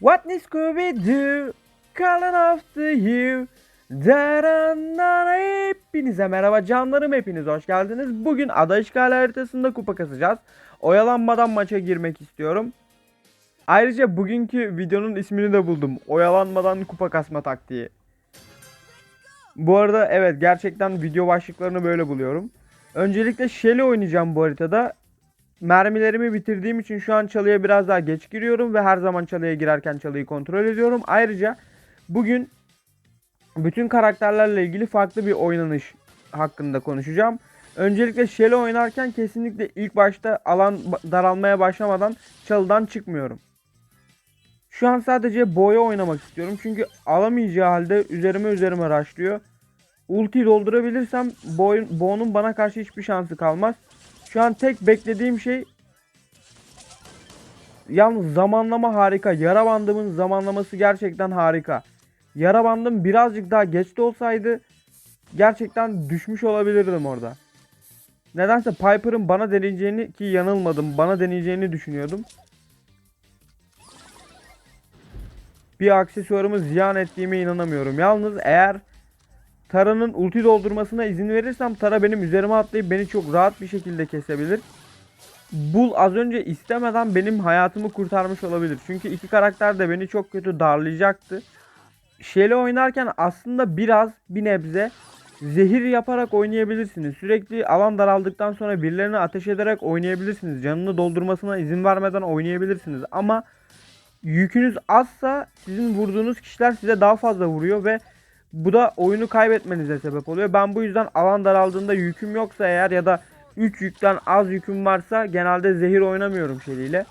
What is Scooby-Doo? Calling after you. Daranana hepinize merhaba canlarım hepiniz hoş geldiniz. Bugün ada işgali haritasında kupa kasacağız. Oyalanmadan maça girmek istiyorum. Ayrıca bugünkü videonun ismini de buldum. Oyalanmadan kupa kasma taktiği. Bu arada evet gerçekten video başlıklarını böyle buluyorum. Öncelikle Shelly oynayacağım bu haritada. Mermilerimi bitirdiğim için şu an çalıya biraz daha geç giriyorum ve her zaman çalıya girerken çalıyı kontrol ediyorum. Ayrıca bugün bütün karakterlerle ilgili farklı bir oynanış hakkında konuşacağım. Öncelikle Shelly oynarken kesinlikle ilk başta alan daralmaya başlamadan çalıdan çıkmıyorum. Şu an sadece boya oynamak istiyorum çünkü alamayacağı halde üzerime üzerime rushlıyor. Ulti doldurabilirsem boyun, Bo'nun bana karşı hiçbir şansı kalmaz. Şu an tek beklediğim şey yalnız zamanlama harika. Yara bandımın zamanlaması gerçekten harika. Yara bandım birazcık daha geç de olsaydı gerçekten düşmüş olabilirdim orada. Nedense Piper'ın bana deneyeceğini ki yanılmadım. Bana deneyeceğini düşünüyordum. Bir aksesuarımı ziyan ettiğime inanamıyorum. Yalnız eğer Tara'nın ulti doldurmasına izin verirsem Tara benim üzerime atlayıp beni çok rahat bir şekilde kesebilir. Bull az önce istemeden benim hayatımı kurtarmış olabilir. Çünkü iki karakter de beni çok kötü darlayacaktı. Shelly oynarken aslında biraz bir nebze zehir yaparak oynayabilirsiniz. Sürekli alan daraldıktan sonra birilerine ateş ederek oynayabilirsiniz. Canını doldurmasına izin vermeden oynayabilirsiniz. Ama yükünüz azsa sizin vurduğunuz kişiler size daha fazla vuruyor ve bu da oyunu kaybetmenize sebep oluyor. Ben bu yüzden alan daraldığında yüküm yoksa eğer ya da 3 yükten az yüküm varsa genelde zehir oynamıyorum Shelly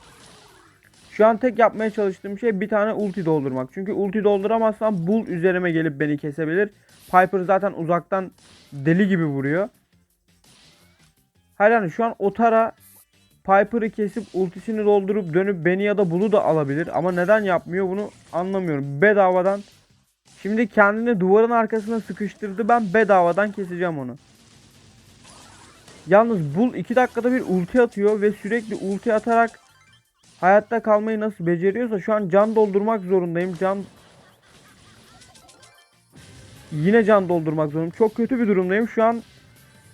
Şu an tek yapmaya çalıştığım şey bir tane ulti doldurmak. Çünkü ulti dolduramazsam Bull üzerime gelip beni kesebilir. Piper zaten uzaktan deli gibi vuruyor. Hayır yani şu an Otara Piper'ı kesip ultisini doldurup dönüp beni ya da Bull'u da alabilir. Ama neden yapmıyor bunu anlamıyorum. Bedavadan Şimdi kendini duvarın arkasına sıkıştırdı. Ben bedavadan keseceğim onu. Yalnız Bull 2 dakikada bir ulti atıyor ve sürekli ulti atarak hayatta kalmayı nasıl beceriyorsa şu an can doldurmak zorundayım. Can Yine can doldurmak zorundayım. Çok kötü bir durumdayım. Şu an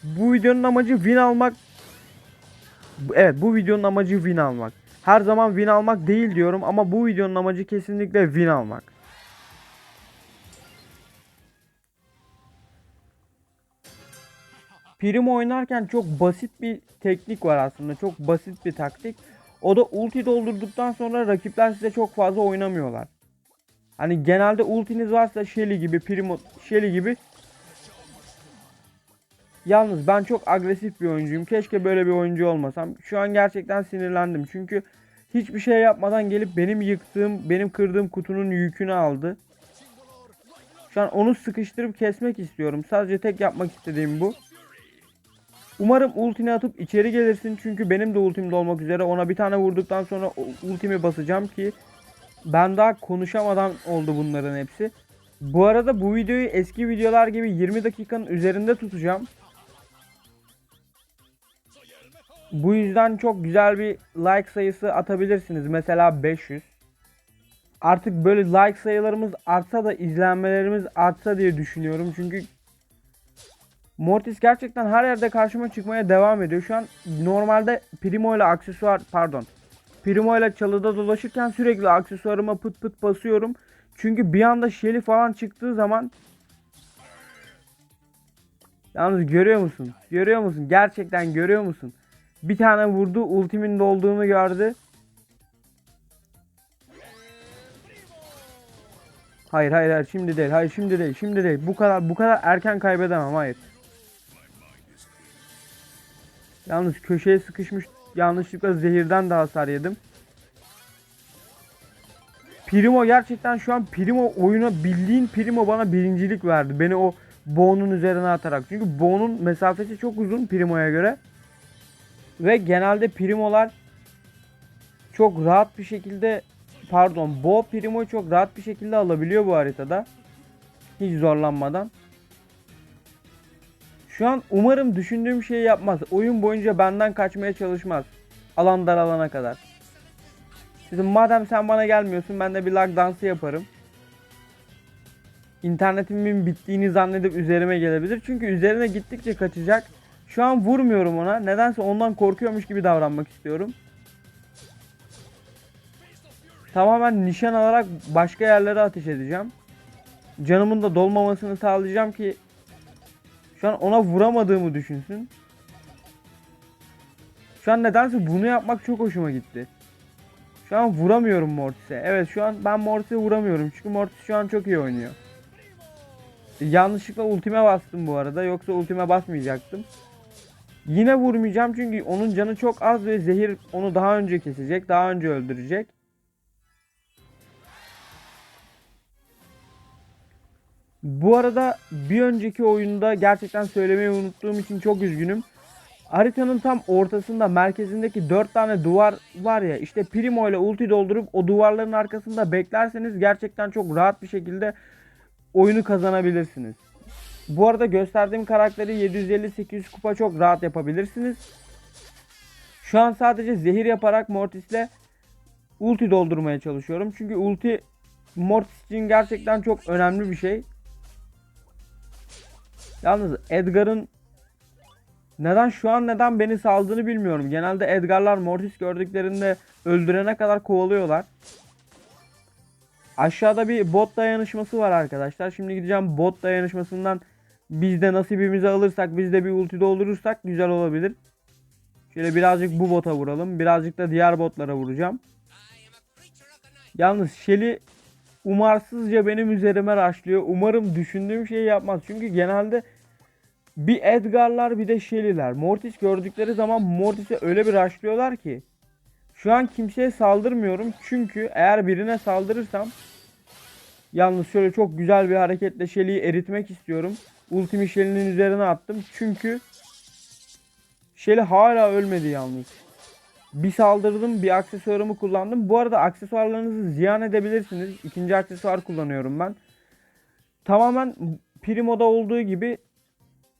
bu videonun amacı win almak. Evet bu videonun amacı win almak. Her zaman win almak değil diyorum ama bu videonun amacı kesinlikle win almak. Primo oynarken çok basit bir teknik var aslında. Çok basit bir taktik. O da ulti doldurduktan sonra rakipler size çok fazla oynamıyorlar. Hani genelde ultiniz varsa Shelly gibi, Primo, Shelly gibi. Yalnız ben çok agresif bir oyuncuyum. Keşke böyle bir oyuncu olmasam. Şu an gerçekten sinirlendim. Çünkü hiçbir şey yapmadan gelip benim yıktığım, benim kırdığım kutunun yükünü aldı. Şu an onu sıkıştırıp kesmek istiyorum. Sadece tek yapmak istediğim bu. Umarım ultini atıp içeri gelirsin çünkü benim de ultim dolmak üzere. Ona bir tane vurduktan sonra ultimi basacağım ki ben daha konuşamadan oldu bunların hepsi. Bu arada bu videoyu eski videolar gibi 20 dakikanın üzerinde tutacağım. Bu yüzden çok güzel bir like sayısı atabilirsiniz. Mesela 500. Artık böyle like sayılarımız artsa da izlenmelerimiz artsa diye düşünüyorum. Çünkü Mortis gerçekten her yerde karşıma çıkmaya devam ediyor. Şu an normalde Primo ile aksesuar pardon. Primo ile çalıda dolaşırken sürekli aksesuarıma pıt pıt basıyorum. Çünkü bir anda Shelly falan çıktığı zaman Yalnız görüyor musun? Görüyor musun? Gerçekten görüyor musun? Bir tane vurdu, ultimin dolduğunu gördü. Hayır hayır hayır şimdi değil. Hayır şimdi değil. Şimdi değil. Bu kadar bu kadar erken kaybedemem. Hayır. Yalnız köşeye sıkışmış yanlışlıkla zehirden de hasar yedim. Primo gerçekten şu an Primo oyuna bildiğin Primo bana birincilik verdi. Beni o Bo'nun üzerine atarak. Çünkü Bo'nun mesafesi çok uzun Primo'ya göre. Ve genelde Primo'lar çok rahat bir şekilde pardon Bo Primo'yu çok rahat bir şekilde alabiliyor bu haritada. Hiç zorlanmadan. Şu an umarım düşündüğüm şeyi yapmaz. Oyun boyunca benden kaçmaya çalışmaz. Alan daralana kadar. Dedim madem sen bana gelmiyorsun ben de bir lag dansı yaparım. İnternetimin bittiğini zannedip üzerime gelebilir. Çünkü üzerine gittikçe kaçacak. Şu an vurmuyorum ona. Nedense ondan korkuyormuş gibi davranmak istiyorum. Tamamen nişan alarak başka yerlere ateş edeceğim. Canımın da dolmamasını sağlayacağım ki şu an ona vuramadığımı düşünsün. Şu an nedense bunu yapmak çok hoşuma gitti. Şu an vuramıyorum Mortis'e. Evet şu an ben Mortis'e vuramıyorum. Çünkü Mortis şu an çok iyi oynuyor. Yanlışlıkla ultime bastım bu arada. Yoksa ultime basmayacaktım. Yine vurmayacağım çünkü onun canı çok az ve zehir onu daha önce kesecek. Daha önce öldürecek. Bu arada bir önceki oyunda gerçekten söylemeyi unuttuğum için çok üzgünüm. Haritanın tam ortasında merkezindeki 4 tane duvar var ya işte Primo ile ulti doldurup o duvarların arkasında beklerseniz gerçekten çok rahat bir şekilde oyunu kazanabilirsiniz. Bu arada gösterdiğim karakteri 750-800 kupa çok rahat yapabilirsiniz. Şu an sadece zehir yaparak Mortis'le ulti doldurmaya çalışıyorum. Çünkü ulti Mortis için gerçekten çok önemli bir şey. Yalnız Edgar'ın neden şu an neden beni saldığını bilmiyorum. Genelde Edgar'lar Mortis gördüklerinde öldürene kadar kovalıyorlar. Aşağıda bir bot dayanışması var arkadaşlar. Şimdi gideceğim bot dayanışmasından biz de nasibimizi alırsak biz de bir ulti doldurursak güzel olabilir. Şöyle birazcık bu bota vuralım. Birazcık da diğer botlara vuracağım. Yalnız Shelly umarsızca benim üzerime raşlıyor. Umarım düşündüğüm şeyi yapmaz. Çünkü genelde bir Edgar'lar bir de Shelly'ler. Mortis gördükleri zaman Mortis'e öyle bir raşlıyorlar ki. Şu an kimseye saldırmıyorum. Çünkü eğer birine saldırırsam yalnız şöyle çok güzel bir hareketle Shelly'yi eritmek istiyorum. Ultimi Shelly'nin üzerine attım. Çünkü Shelly hala ölmedi yalnız. Bir saldırdım, bir aksesuarımı kullandım. Bu arada aksesuarlarınızı ziyan edebilirsiniz. İkinci aksesuar kullanıyorum ben. Tamamen Primo'da olduğu gibi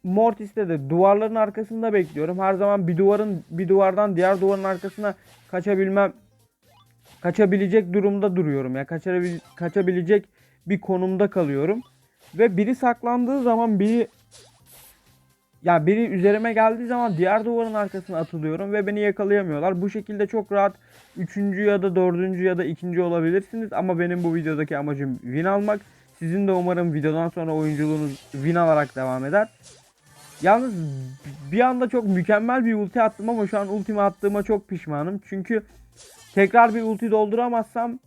Mortis'te de duvarların arkasında bekliyorum. Her zaman bir duvarın bir duvardan diğer duvarın arkasına kaçabilmem kaçabilecek durumda duruyorum ya. Kaçabil, kaçabilecek bir konumda kalıyorum. Ve biri saklandığı zaman biri ya biri üzerime geldiği zaman diğer duvarın arkasına atılıyorum ve beni yakalayamıyorlar. Bu şekilde çok rahat 3. ya da 4. ya da 2. olabilirsiniz ama benim bu videodaki amacım win almak. Sizin de umarım videodan sonra oyunculuğunuz win alarak devam eder. Yalnız bir anda çok mükemmel bir ulti attım ama şu an ultimi attığıma çok pişmanım. Çünkü tekrar bir ulti dolduramazsam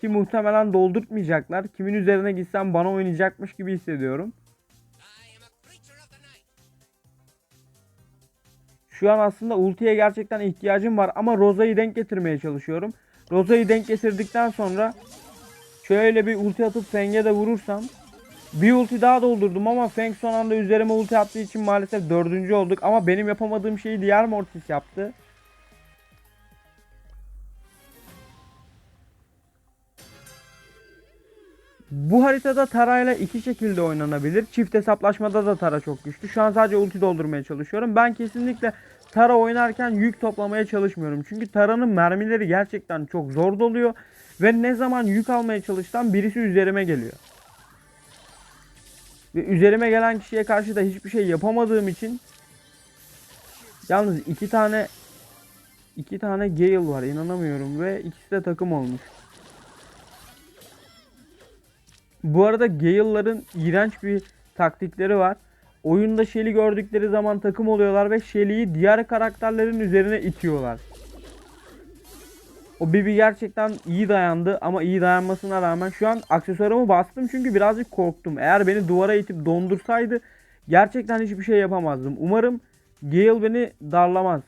ki muhtemelen doldurtmayacaklar. Kimin üzerine gitsem bana oynayacakmış gibi hissediyorum. Şu an aslında ultiye gerçekten ihtiyacım var ama Roza'yı denk getirmeye çalışıyorum. Roza'yı denk getirdikten sonra şöyle bir ulti atıp Feng'e de vurursam bir ulti daha doldurdum ama Feng son anda üzerime ulti attığı için maalesef dördüncü olduk. Ama benim yapamadığım şeyi diğer Mortis yaptı. Bu haritada Tara ile iki şekilde oynanabilir. Çift hesaplaşmada da Tara çok güçlü. Şu an sadece ulti doldurmaya çalışıyorum. Ben kesinlikle Tara oynarken yük toplamaya çalışmıyorum. Çünkü Tara'nın mermileri gerçekten çok zor doluyor. Ve ne zaman yük almaya çalışsam birisi üzerime geliyor. Ve üzerime gelen kişiye karşı da hiçbir şey yapamadığım için yalnız iki tane iki tane Gale var inanamıyorum ve ikisi de takım olmuş. Bu arada Gale'ların iğrenç bir taktikleri var. Oyunda Shelly gördükleri zaman takım oluyorlar ve Shelly'yi diğer karakterlerin üzerine itiyorlar. O Bibi gerçekten iyi dayandı ama iyi dayanmasına rağmen şu an aksesuarımı bastım çünkü birazcık korktum. Eğer beni duvara itip dondursaydı gerçekten hiçbir şey yapamazdım. Umarım Gale beni darlamaz.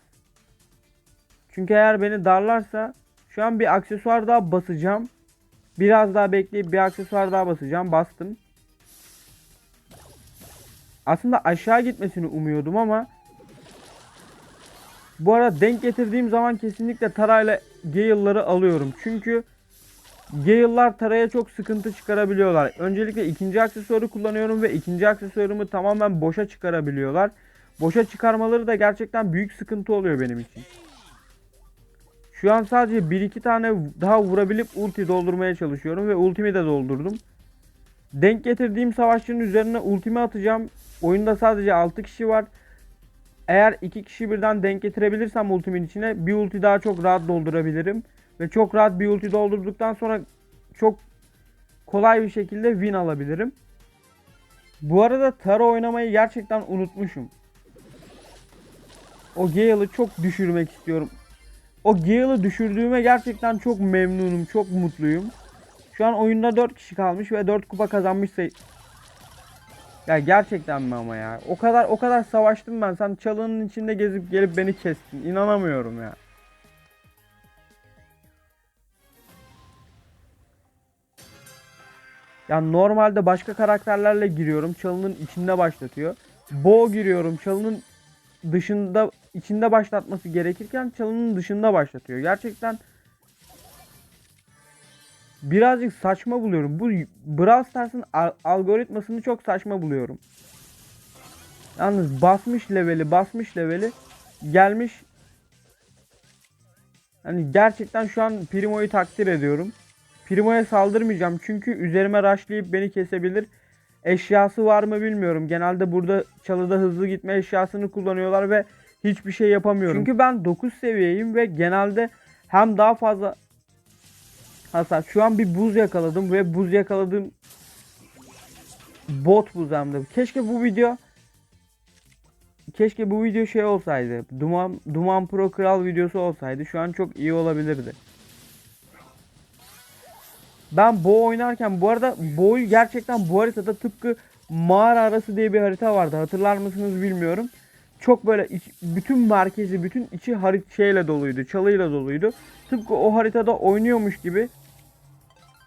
Çünkü eğer beni darlarsa şu an bir aksesuar daha basacağım. Biraz daha bekleyip bir aksesuar daha basacağım. Bastım. Aslında aşağı gitmesini umuyordum ama bu arada denk getirdiğim zaman kesinlikle Tara ile Gale'ları alıyorum. Çünkü Gale'lar Tara'ya çok sıkıntı çıkarabiliyorlar. Öncelikle ikinci aksesuarı kullanıyorum ve ikinci aksesuarımı tamamen boşa çıkarabiliyorlar. Boşa çıkarmaları da gerçekten büyük sıkıntı oluyor benim için. Şu an sadece 1-2 tane daha vurabilip ulti doldurmaya çalışıyorum ve ultimi de doldurdum. Denk getirdiğim savaşçının üzerine ultimi atacağım. Oyunda sadece 6 kişi var. Eğer 2 kişi birden denk getirebilirsem ultimin içine bir ulti daha çok rahat doldurabilirim. Ve çok rahat bir ulti doldurduktan sonra çok kolay bir şekilde win alabilirim. Bu arada Tara oynamayı gerçekten unutmuşum. O Gale'ı çok düşürmek istiyorum. O Gale'ı düşürdüğüme gerçekten çok memnunum, çok mutluyum. Şu an oyunda 4 kişi kalmış ve 4 kupa kazanmış say- Ya gerçekten mi ama ya? O kadar o kadar savaştım ben. Sen çalının içinde gezip gelip beni kestin. İnanamıyorum ya. Ya normalde başka karakterlerle giriyorum. Çalının içinde başlatıyor. Bo giriyorum. Çalının dışında içinde başlatması gerekirken çalının dışında başlatıyor. Gerçekten birazcık saçma buluyorum. Bu Brawl Stars'ın al- algoritmasını çok saçma buluyorum. Yalnız basmış leveli, basmış leveli gelmiş. Hani gerçekten şu an Primo'yu takdir ediyorum. Primo'ya saldırmayacağım çünkü üzerime rushlayıp beni kesebilir. Eşyası var mı bilmiyorum. Genelde burada çalıda hızlı gitme eşyasını kullanıyorlar ve hiçbir şey yapamıyorum. Çünkü ben 9 seviyeyim ve genelde hem daha fazla hasar. Şu an bir buz yakaladım ve buz yakaladığım bot buz hem de. Keşke bu video keşke bu video şey olsaydı. Duman Duman Pro Kral videosu olsaydı şu an çok iyi olabilirdi. Ben Bo oynarken bu arada Bo'yu gerçekten bu haritada tıpkı mağara arası diye bir harita vardı. Hatırlar mısınız bilmiyorum. Çok böyle iç- bütün merkezi, bütün içi harit şeyle doluydu, çalıyla doluydu. Tıpkı o haritada oynuyormuş gibi.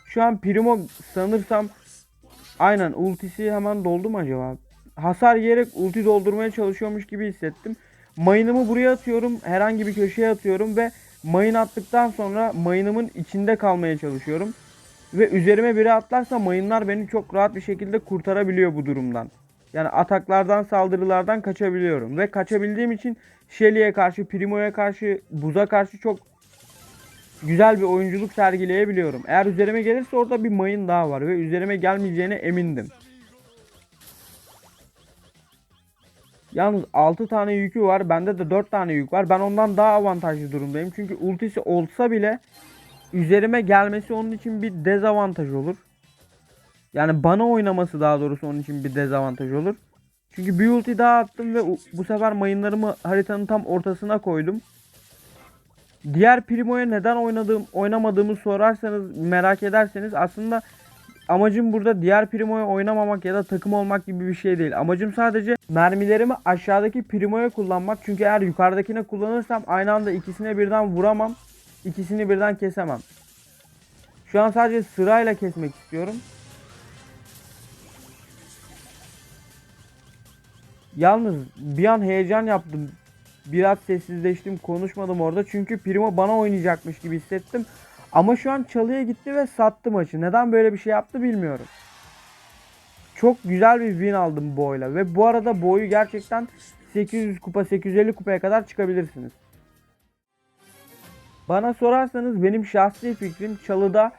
Şu an Primo sanırsam aynen ultisi hemen doldu mu acaba? Hasar yiyerek ulti doldurmaya çalışıyormuş gibi hissettim. Mayınımı buraya atıyorum. Herhangi bir köşeye atıyorum ve mayın attıktan sonra mayınımın içinde kalmaya çalışıyorum. Ve üzerime biri atlarsa mayınlar beni çok rahat bir şekilde kurtarabiliyor bu durumdan. Yani ataklardan, saldırılardan kaçabiliyorum. Ve kaçabildiğim için Shelly'e karşı, Primo'ya karşı, Buz'a karşı çok güzel bir oyunculuk sergileyebiliyorum. Eğer üzerime gelirse orada bir mayın daha var ve üzerime gelmeyeceğine emindim. Yalnız 6 tane yükü var. Bende de 4 tane yük var. Ben ondan daha avantajlı durumdayım. Çünkü ultisi olsa bile üzerime gelmesi onun için bir dezavantaj olur. Yani bana oynaması daha doğrusu onun için bir dezavantaj olur. Çünkü bir ulti daha attım ve bu sefer mayınlarımı haritanın tam ortasına koydum. Diğer Primo'ya neden oynadığım, oynamadığımı sorarsanız, merak ederseniz aslında amacım burada diğer Primo'ya oynamamak ya da takım olmak gibi bir şey değil. Amacım sadece mermilerimi aşağıdaki Primo'ya kullanmak. Çünkü eğer yukarıdakine kullanırsam aynı anda ikisine birden vuramam. İkisini birden kesemem. Şu an sadece sırayla kesmek istiyorum. Yalnız bir an heyecan yaptım. Biraz sessizleştim, konuşmadım orada. Çünkü Primo bana oynayacakmış gibi hissettim. Ama şu an çalıya gitti ve sattı maçı. Neden böyle bir şey yaptı bilmiyorum. Çok güzel bir win aldım bu oyla. Ve bu arada boyu gerçekten 800 kupa 850 kupaya kadar çıkabilirsiniz. Bana sorarsanız benim şahsi fikrim çalıda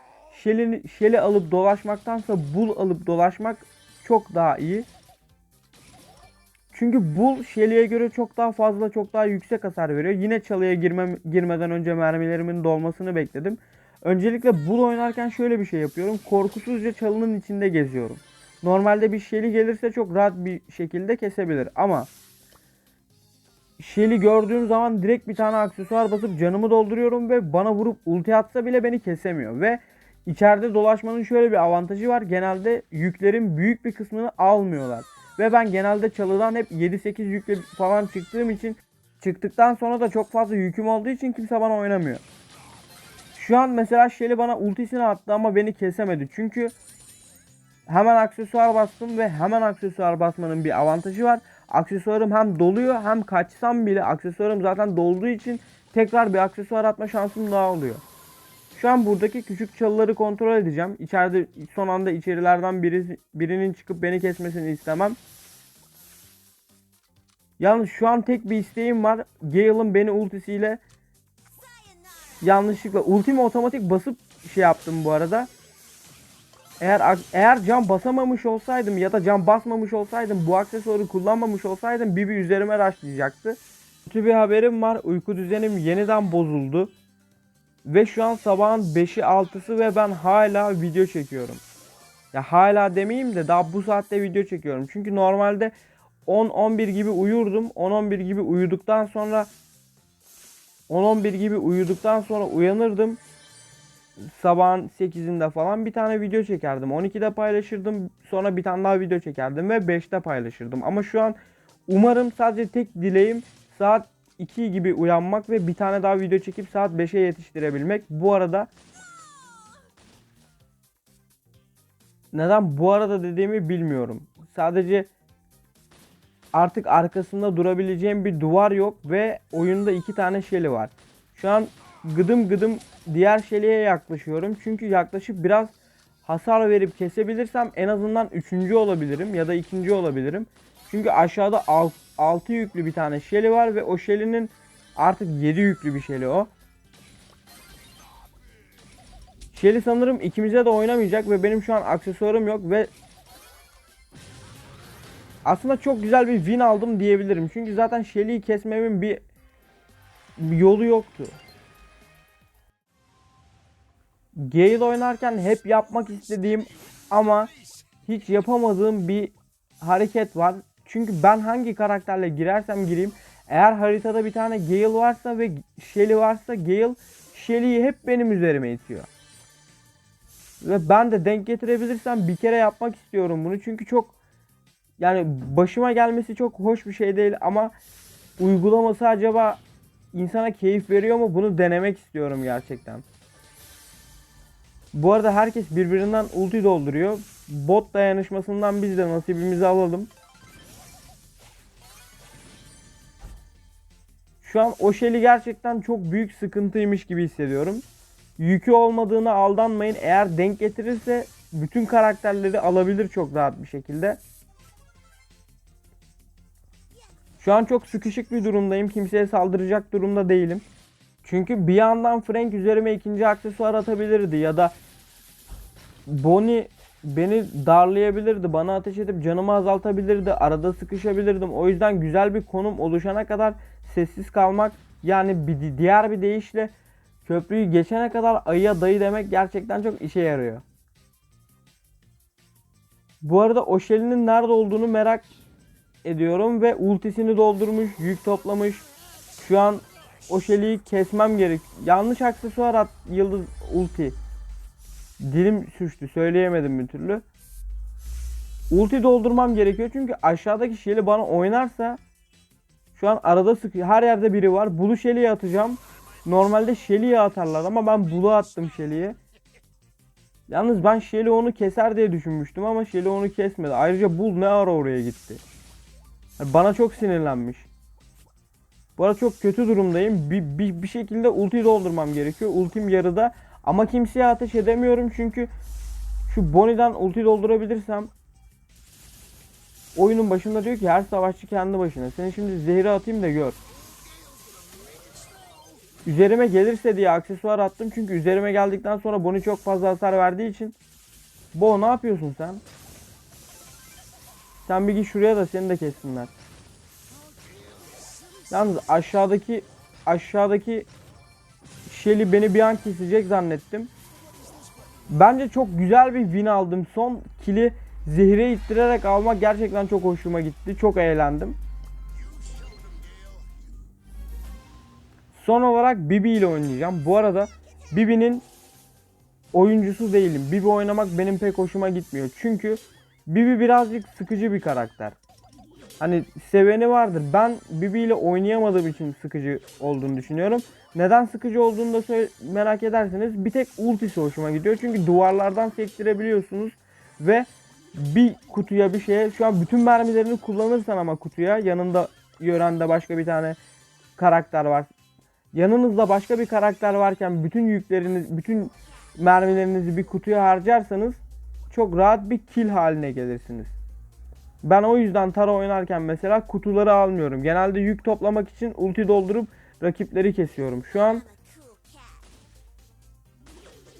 Shelly alıp dolaşmaktansa Bull alıp dolaşmak çok daha iyi. Çünkü Bull Shelly'e göre çok daha fazla çok daha yüksek hasar veriyor. Yine çalıya girmem, girmeden önce mermilerimin dolmasını bekledim. Öncelikle Bull oynarken şöyle bir şey yapıyorum. Korkusuzca çalının içinde geziyorum. Normalde bir Shelly gelirse çok rahat bir şekilde kesebilir ama Shelly gördüğüm zaman direkt bir tane aksesuar basıp canımı dolduruyorum ve bana vurup ulti atsa bile beni kesemiyor ve içeride dolaşmanın şöyle bir avantajı var. Genelde yüklerin büyük bir kısmını almıyorlar. Ve ben genelde çalıdan hep 7-8 yükle falan çıktığım için çıktıktan sonra da çok fazla yüküm olduğu için kimse bana oynamıyor. Şu an mesela Shelly bana ultisini attı ama beni kesemedi. Çünkü hemen aksesuar bastım ve hemen aksesuar basmanın bir avantajı var. Aksesuarım hem doluyor hem kaçsam bile aksesuarım zaten dolduğu için tekrar bir aksesuar atma şansım daha oluyor. Şu an buradaki küçük çalıları kontrol edeceğim. İçeride son anda içerilerden biri, birinin çıkıp beni kesmesini istemem. Yalnız şu an tek bir isteğim var. Gale'ın beni ultisiyle yanlışlıkla ultimi otomatik basıp şey yaptım bu arada. Eğer eğer cam basamamış olsaydım ya da cam basmamış olsaydım bu aksesuarı kullanmamış olsaydım Bibi üzerime rushlayacaktı. Kötü bir haberim var. Uyku düzenim yeniden bozuldu. Ve şu an sabahın 5'i 6'sı ve ben hala video çekiyorum. Ya hala demeyeyim de daha bu saatte video çekiyorum. Çünkü normalde 10-11 gibi uyurdum. 10-11 gibi uyuduktan sonra 10-11 gibi uyuduktan sonra uyanırdım. Sabahın 8'inde falan bir tane video çekerdim. 12'de paylaşırdım. Sonra bir tane daha video çekerdim ve 5'te paylaşırdım. Ama şu an umarım sadece tek dileğim saat 2 gibi uyanmak ve bir tane daha video çekip saat 5'e yetiştirebilmek. Bu arada neden bu arada dediğimi bilmiyorum. Sadece artık arkasında durabileceğim bir duvar yok ve oyunda iki tane şeli var. Şu an gıdım gıdım diğer şeliye yaklaşıyorum. Çünkü yaklaşıp biraz hasar verip kesebilirsem en azından üçüncü olabilirim ya da ikinci olabilirim. Çünkü aşağıda 6 yüklü bir tane şeli var ve o şelinin artık 7 yüklü bir şeli o. Şeli sanırım ikimize de oynamayacak ve benim şu an aksesuarım yok ve aslında çok güzel bir win aldım diyebilirim. Çünkü zaten Shelly'yi kesmemin bir, bir yolu yoktu. Gale oynarken hep yapmak istediğim ama hiç yapamadığım bir hareket var. Çünkü ben hangi karakterle girersem gireyim eğer haritada bir tane Gale varsa ve Shelly varsa Gale Shelly'yi hep benim üzerime itiyor. Ve ben de denk getirebilirsem bir kere yapmak istiyorum bunu. Çünkü çok yani başıma gelmesi çok hoş bir şey değil ama uygulaması acaba insana keyif veriyor mu? Bunu denemek istiyorum gerçekten. Bu arada herkes birbirinden ulti dolduruyor. Bot dayanışmasından biz de nasibimizi alalım. Şu an Oşeli gerçekten çok büyük sıkıntıymış gibi hissediyorum. Yükü olmadığına aldanmayın. Eğer denk getirirse bütün karakterleri alabilir çok rahat bir şekilde. Şu an çok sıkışık bir durumdayım. Kimseye saldıracak durumda değilim. Çünkü bir yandan Frank üzerime ikinci aksesuar atabilirdi ya da Bonnie beni darlayabilirdi. Bana ateş edip canımı azaltabilirdi. Arada sıkışabilirdim. O yüzden güzel bir konum oluşana kadar sessiz kalmak yani bir diğer bir deyişle köprüyü geçene kadar ayıya dayı demek gerçekten çok işe yarıyor. Bu arada Oşeli'nin nerede olduğunu merak ediyorum ve ultisini doldurmuş, yük toplamış. Şu an Oşeli'yi kesmem gerek. Yanlış aksesuar at yıldız ulti. Dilim sürçtü söyleyemedim bir türlü. Ulti doldurmam gerekiyor çünkü aşağıdaki Shelly bana oynarsa şu an arada sık her yerde biri var. Bulu Shelly'ye atacağım. Normalde Shelly'ye atarlar ama ben Bulu attım Shelly'ye. Yalnız ben Shelly onu keser diye düşünmüştüm ama Shelly onu kesmedi. Ayrıca Bul ne ara oraya gitti. Bana çok sinirlenmiş. Bu arada çok kötü durumdayım. Bir, bir, bir şekilde ulti doldurmam gerekiyor. Ultim yarıda. Ama kimseye ateş edemiyorum çünkü şu Bonnie'den ulti doldurabilirsem oyunun başında diyor ki her savaşçı kendi başına. Seni şimdi zehri atayım da gör. Üzerime gelirse diye aksesuar attım çünkü üzerime geldikten sonra Bonnie çok fazla hasar verdiği için Bo ne yapıyorsun sen? Sen bir git şuraya da seni de kessinler. Yalnız aşağıdaki aşağıdaki Shelly beni bir an kesecek zannettim. Bence çok güzel bir win aldım. Son kili zehre ittirerek almak gerçekten çok hoşuma gitti. Çok eğlendim. Son olarak Bibi ile oynayacağım. Bu arada Bibi'nin oyuncusu değilim. Bibi oynamak benim pek hoşuma gitmiyor. Çünkü Bibi birazcık sıkıcı bir karakter. Hani seveni vardır. Ben Bibi ile oynayamadığım için sıkıcı olduğunu düşünüyorum. Neden sıkıcı olduğunu da merak ederseniz bir tek ultisi hoşuma gidiyor. Çünkü duvarlardan sektirebiliyorsunuz ve bir kutuya bir şeye şu an bütün mermilerini kullanırsan ama kutuya yanında yörende başka bir tane karakter var. Yanınızda başka bir karakter varken bütün yükleriniz, bütün mermilerinizi bir kutuya harcarsanız çok rahat bir kill haline gelirsiniz. Ben o yüzden Tara oynarken mesela kutuları almıyorum. Genelde yük toplamak için ulti doldurup rakipleri kesiyorum. Şu an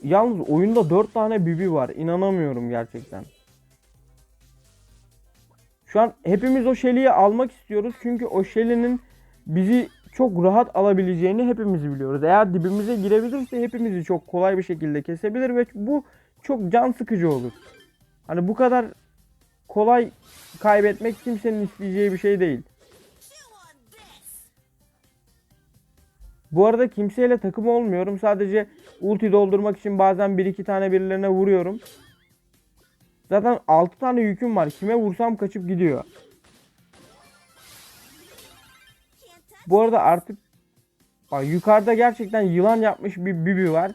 Yalnız oyunda 4 tane Bibi var. İnanamıyorum gerçekten. Şu an hepimiz o Shelly'yi almak istiyoruz. Çünkü o Shelly'nin bizi çok rahat alabileceğini hepimiz biliyoruz. Eğer dibimize girebilirse hepimizi çok kolay bir şekilde kesebilir ve bu çok can sıkıcı olur. Hani bu kadar kolay kaybetmek kimsenin isteyeceği bir şey değil. Bu arada kimseyle takım olmuyorum. Sadece ulti doldurmak için bazen 1-2 tane birilerine vuruyorum. Zaten 6 tane yüküm var. Kime vursam kaçıp gidiyor. Bu arada artık bak yukarıda gerçekten yılan yapmış bir Bibi var.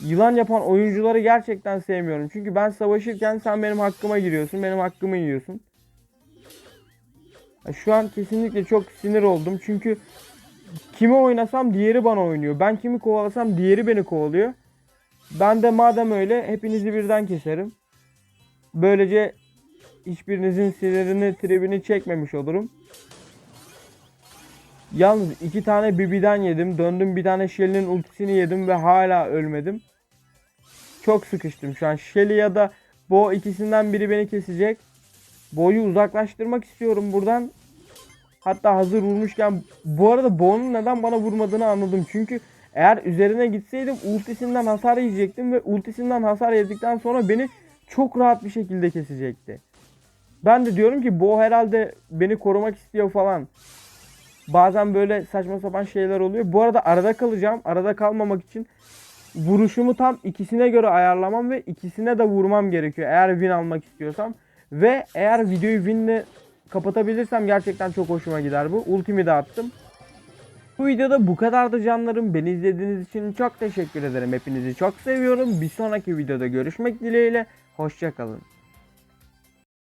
Yılan yapan oyuncuları gerçekten sevmiyorum. Çünkü ben savaşırken sen benim hakkıma giriyorsun, benim hakkımı yiyorsun. Şu an kesinlikle çok sinir oldum. Çünkü kimi oynasam diğeri bana oynuyor. Ben kimi kovalasam diğeri beni kovalıyor. Ben de madem öyle hepinizi birden keserim. Böylece hiçbirinizin sinirini, tribini çekmemiş olurum. Yalnız iki tane Bibi'den yedim. Döndüm bir tane Shelly'nin ultisini yedim ve hala ölmedim. Çok sıkıştım şu an. Shelly ya da Bo ikisinden biri beni kesecek. Bo'yu uzaklaştırmak istiyorum buradan. Hatta hazır vurmuşken bu arada Bo'nun neden bana vurmadığını anladım. Çünkü eğer üzerine gitseydim ultisinden hasar yiyecektim ve ultisinden hasar yedikten sonra beni çok rahat bir şekilde kesecekti. Ben de diyorum ki Bo herhalde beni korumak istiyor falan. Bazen böyle saçma sapan şeyler oluyor. Bu arada arada kalacağım. Arada kalmamak için vuruşumu tam ikisine göre ayarlamam ve ikisine de vurmam gerekiyor. Eğer win almak istiyorsam. Ve eğer videoyu winle kapatabilirsem gerçekten çok hoşuma gider bu. Ultimi de attım. Bu videoda bu kadardı canlarım. Beni izlediğiniz için çok teşekkür ederim. Hepinizi çok seviyorum. Bir sonraki videoda görüşmek dileğiyle. Hoşçakalın.